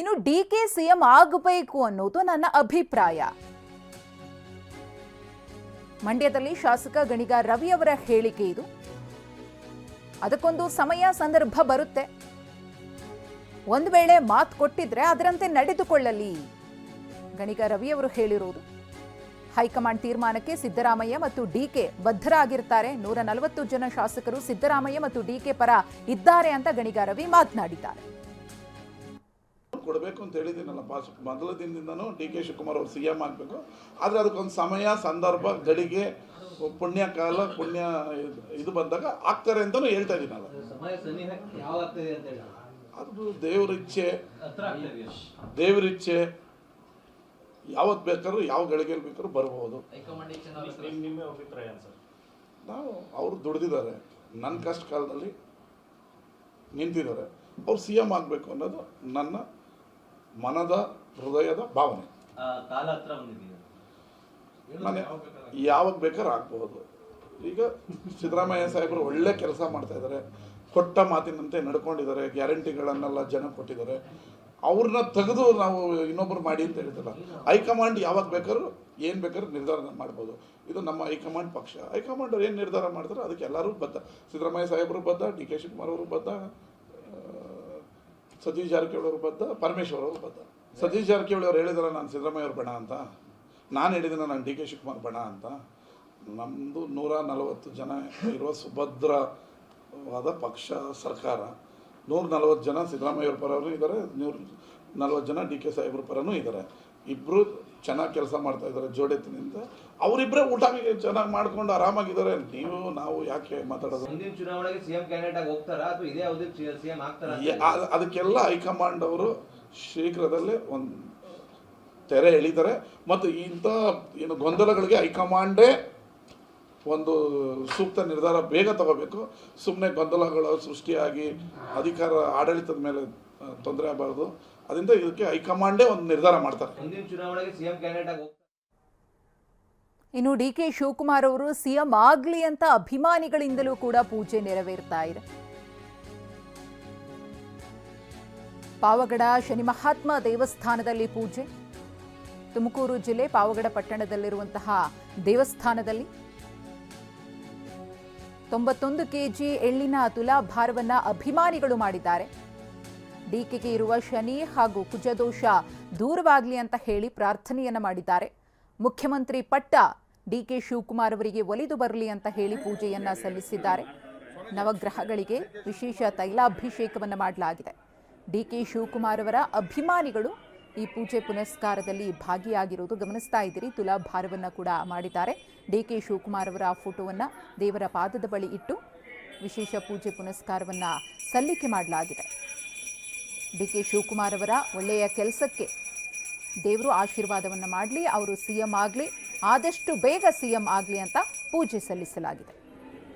ಇನ್ನು D K CM ಆಗಬೇಕು ಅನ್ನೋದು ನನ್ನ ಅಭಿಪ್ರಾಯ. ಮಂಡ್ಯದಲ್ಲಿ ಶಾಸಕ ಗಣಿಗ ರವಿ ಅವರ ಹೇಳಿಕೆ ಇದು. ಅದಕ್ಕೊಂದು ಸಮಯ ಸಂದರ್ಭ ಬರುತ್ತೆ. ಒಂದು ವೇಳೆ ಮಾತು ಕೊಟ್ಟಿದ್ರೆ ಅದರಂತೆ ನಡೆದುಕೊಳ್ಳಲಿ. ಗಣಿಗ ರವಿ ಅವರು ಹೇಳಿರುವುದು ಹೈಕಮಾಂಡ್ ತೀರ್ಮಾನಕ್ಕೆ ಸಿದ್ದರಾಮಯ್ಯ ಮತ್ತು ಡಿಕೆ ಬದ್ಧರಾಗಿರ್ತಾರೆ. ನೂರ ನಲವತ್ತು ಜನ ಶಾಸಕರು ಸಿದ್ದರಾಮಯ್ಯ ಮತ್ತು ಡಿಕೆ ಪರ ಇದ್ದಾರೆ ಅಂತ ಗಣಿಗ ರವಿ ಮಾತನಾಡಿದ್ದಾರೆ. ಕೊಡಬೇಕು ಅಂತ ಹೇಳಿದ್ದೀನಲ್ಲ ಪಾಸ್ ಮೊದಲ ದಿನದಿಂದನೂ ಡಿ ಕೆ ಶಿವಕುಮಾರ್ ಅವರು ಸಿ ಎಂ ಆಗಬೇಕು. ಆದರೆ ಅದಕ್ಕೊಂದು ಸಮಯ ಸಂದರ್ಭ ಗಳಿಗೆ ಪುಣ್ಯ ಕಾಲ ಪುಣ್ಯ ಇದು- ಇದು ಬಂದಾಗ ಆಗ್ತಾರೆ ಅಂತಲೂ ಹೇಳ್ತಾ ಇದ್ದೀನಲ್ಲ. ಸಮಯ ಸನ್ನಿಹ ಯಾವಾಗ ಅಂತ ಹೇಳಿ. ಅದು ದೇವರಿಚ್ಛೆ ಇಚ್ಛೆ. ಹತ್ರ ಆಗ್ತದೆ ದೇವ್ರ ಇಚ್ಛೆ. ಯಾವತ್ತು ಬೇಕಾದ್ರೂ ಯಾವ ಗಳಿಗೆಯಲ್ಲಿ ಬೇಕಾದ್ರೂ ಬರ್ಬೋದು. ನಾವು ಅವರು ದುಡ್ದಿದ್ದಾರೆ. ನನ್ನ ಕಷ್ಟ ಕಾಲದಲ್ಲಿ ನಿಂತಿದ್ದಾರೆ. ಅವ್ರು ಸಿ ಎಂ ಆಗಬೇಕು ಅನ್ನೋದು ನನ್ನ ಮನದ ಹೃದಯದ ಭಾವನೆ. ಮನೆ ಯಾವಾಗ ಬೇಕಾದ್ರೆ ಆಗ್ಬೋದು ಈಗ ಸಿದ್ದರಾಮಯ್ಯ ಸಾಹೇಬರು ಒಳ್ಳೆ ಕೆಲಸ ಮಾಡ್ತಾ ಇದ್ದಾರೆ. ಕೊಟ್ಟ ಮಾತಿನಂತೆ ನಡ್ಕೊಂಡಿದ್ದಾರೆ. ಗ್ಯಾರಂಟಿಗಳನ್ನೆಲ್ಲ ಜನ ಕೊಟ್ಟಿದ್ದಾರೆ. ಅವ್ರನ್ನ ತೆಗೆದು ನಾವು ಇನ್ನೊಬ್ರು ಮಾಡಿ ಅಂತ ಹೇಳ್ತಿಲ್ಲ ಹೈಕಮಾಂಡ್ ಯಾವಾಗ ಬೇಕಾದ್ರೂ ಏನು ಬೇಕಾದ್ರೂ ನಿರ್ಧಾರ ಮಾಡ್ಬೋದು. ಇದು ನಮ್ಮ ಹೈಕಮಾಂಡ್ ಪಕ್ಷ. ಹೈಕಮಾಂಡ್ ಅವ್ರು ಏನು ನಿರ್ಧಾರ ಮಾಡ್ತಾರೆ? ಅದಕ್ಕೆ ಎಲ್ಲರೂ ಬದ್ಧ. ಸಿದ್ದರಾಮಯ್ಯ ಸಾಹೇಬರು ಬದ್ಧ ಡಿ ಕೆ ಶಿವಕುಮಾರ್ ಅವರು ಬದ್ಧ. ಸತೀಶ್ ಜಾರಕಿಹೊಳಿ ಅವರು ಬದ್ಧ ಪರಮೇಶ್ವರ್ ಅವರು ಬದ್ಧ ಸತೀಶ್ ಜಾರಕಿಹೊಳಿ ಅವರು ಹೇಳಿದಾರೆ ನಾನು ಸಿದ್ದರಾಮಯ್ಯ ಅವ್ರ ಬಣ ಅಂತ. ನಾನು ಹೇಳಿದ್ದೀನಿ ನಾನು ಡಿ ಕೆ ಶಿವಕುಮಾರ್ ಬಣ ಅಂತ. ನಮ್ಮದು ನೂರ ನಲವತ್ತು ಜನ ಇರುವ ಸುಭದ್ರವಾದ ಪಕ್ಷ, ಸರ್ಕಾರ. ನೂರ ನಲವತ್ತು ಜನ ಸಿದ್ದರಾಮಯ್ಯ ಅವ್ರ ಪರನೂ ಇದ್ದಾರೆ ನೂರ ನಲವತ್ತು ಜನ ಡಿ ಕೆ ಸಾಹೇಬ್ರ ಪರವೂ ಇದ್ದಾರೆ ಇಬ್ಬರು ಚೆನ್ನಾಗಿ ಕೆಲಸ ಮಾಡ್ತಾ ಇದ್ದಾರೆ ಜೋಡೆತ್ತಿನಿಂದ. ಅವರಿಬ್ಬರೇ ಊಟ ಚೆನ್ನಾಗಿ ಮಾಡ್ಕೊಂಡು ಆರಾಮಾಗಿದ್ದಾರೆ. ನೀವು ನಾವು ಯಾಕೆ ಮಾತಾಡೋದು? ಮುಂದಿನ ಚುನಾವಣೆಗೆ ಸಿಎಂ ಕ್ಯಾಂಡಿಡೇಟ್ ಆಗಿ ಹೋಗ್ತಾರಾ? ಅಥವಾ ಇದೇ ಸಿಎಂ ಆಗ್ತಾರಾ ಅದಕ್ಕೆಲ್ಲ ಹೈಕಮಾಂಡ್ ಅವರು ಶೀಘ್ರದಲ್ಲೇ ಒಂದು ತೆರೆ ಎಳಿತಾರೆ. ಮತ್ತು ಇಂಥ ಏನು ಗೊಂದಲಗಳಿಗೆ ಹೈಕಮಾಂಡೇ ಒಂದು ಸೂಕ್ತ ನಿರ್ಧಾರ ಬೇಗ ತಗೋಬೇಕು. ಸುಮ್ಮನೆ ಗೊಂದಲಗಳು ಸೃಷ್ಟಿಯಾಗಿ ಅಧಿಕಾರ ಆಡಳಿತದ ಮೇಲೆ ತೊಂದರೆ ಆಗಬಾರ್ದು. ಅದರಿಂದ ಇದಕ್ಕೆ ಹೈಕಮಾಂಡೇ ಒಂದು ನಿರ್ಧಾರ ಮಾಡ್ತಾರೆ. ಮುಂದಿನ ಚುನಾವಣೆಗೆ ಸಿಎಂ ಕ್ಯಾಂಡಿಡೇಟ್ ಇನ್ನು ಡಿ ಕೆ ಶಿವಕುಮಾರ್ ಅವರು ಸಿಎಂ ಆಗ್ಲಿ ಅಂತ ಅಭಿಮಾನಿಗಳಿಂದಲೂ ಕೂಡ ಪೂಜೆ ನೆರವೇರ್ತಾ ಇದೆ. ಪಾವಗಡ ಶನಿ ಮಹಾತ್ಮ ದೇವಸ್ಥಾನದಲ್ಲಿ ಪೂಜೆ. ತುಮಕೂರು ಜಿಲ್ಲೆ ಪಾವಗಡ ಪಟ್ಟಣದಲ್ಲಿರುವಂತಹ ದೇವಸ್ಥಾನದಲ್ಲಿ ತೊಂಬತ್ತೊಂದು ಕೆಜಿ ಎಳ್ಳಿನ ತುಲಾಭಾರವನ್ನ ಅಭಿಮಾನಿಗಳು ಮಾಡಿದ್ದಾರೆ. ಡಿಕೆಗೆ ಇರುವ ಶನಿ ಹಾಗೂ ಕುಜದೋಷ ದೂರವಾಗಲಿ ಅಂತ ಹೇಳಿ ಪ್ರಾರ್ಥನೆಯನ್ನ ಮಾಡಿದ್ದಾರೆ. ಮುಖ್ಯಮಂತ್ರಿ ಪಟ್ಟ ಡಿಕೆ ಶಿವಕುಮಾರ್ ಅವರಿಗೆ ಒಲಿದು ಬರಲಿ ಅಂತ ಹೇಳಿ ಪೂಜೆಯನ್ನ ಸಲ್ಲಿಸಿದ್ದಾರೆ. ನವಗ್ರಹಗಳಿಗೆ ವಿಶೇಷ ತೈಲಾಭಿಷೇಕವನ್ನು ಮಾಡಲಾಗಿದೆ. ಡಿಕೆ ಶಿವಕುಮಾರ್ ಅವರ ಅಭಿಮಾನಿಗಳು ಈ ಪೂಜೆ ಪುನಸ್ಕಾರದಲ್ಲಿ ಭಾಗಿಯಾಗಿರುವುದು ಗಮನಿಸ್ತಾ ಇದ್ದೀರಿ. ತುಲಾಭಾರವನ್ನು ಕೂಡ ಮಾಡಿದ್ದಾರೆ. ಡಿಕೆ ಶಿವಕುಮಾರ್ ಅವರ ಫೋಟೋವನ್ನು ದೇವರ ಪಾದದ ಬಳಿ ಇಟ್ಟು ವಿಶೇಷ ಪೂಜೆ ಪುನಸ್ಕಾರವನ್ನು ಸಲ್ಲಿಕೆ ಮಾಡಲಾಗಿದೆ. ಡಿ ಕೆ ಶಿವಕುಮಾರ್ ಅವರ ಒಳ್ಳೆಯ ಕೆಲಸಕ್ಕೆ ದೇವರು ಆಶೀರ್ವಾದವನ್ನು ಮಾಡಲಿ, ಅವರು ಸಿ ಎಂ ಆಗಲಿ, ಆದಷ್ಟು ಬೇಗ ಸಿ ಎಂ ಆಗಲಿ ಅಂತ ಪೂಜೆ ಸಲ್ಲಿಸಲಾಗಿದೆ.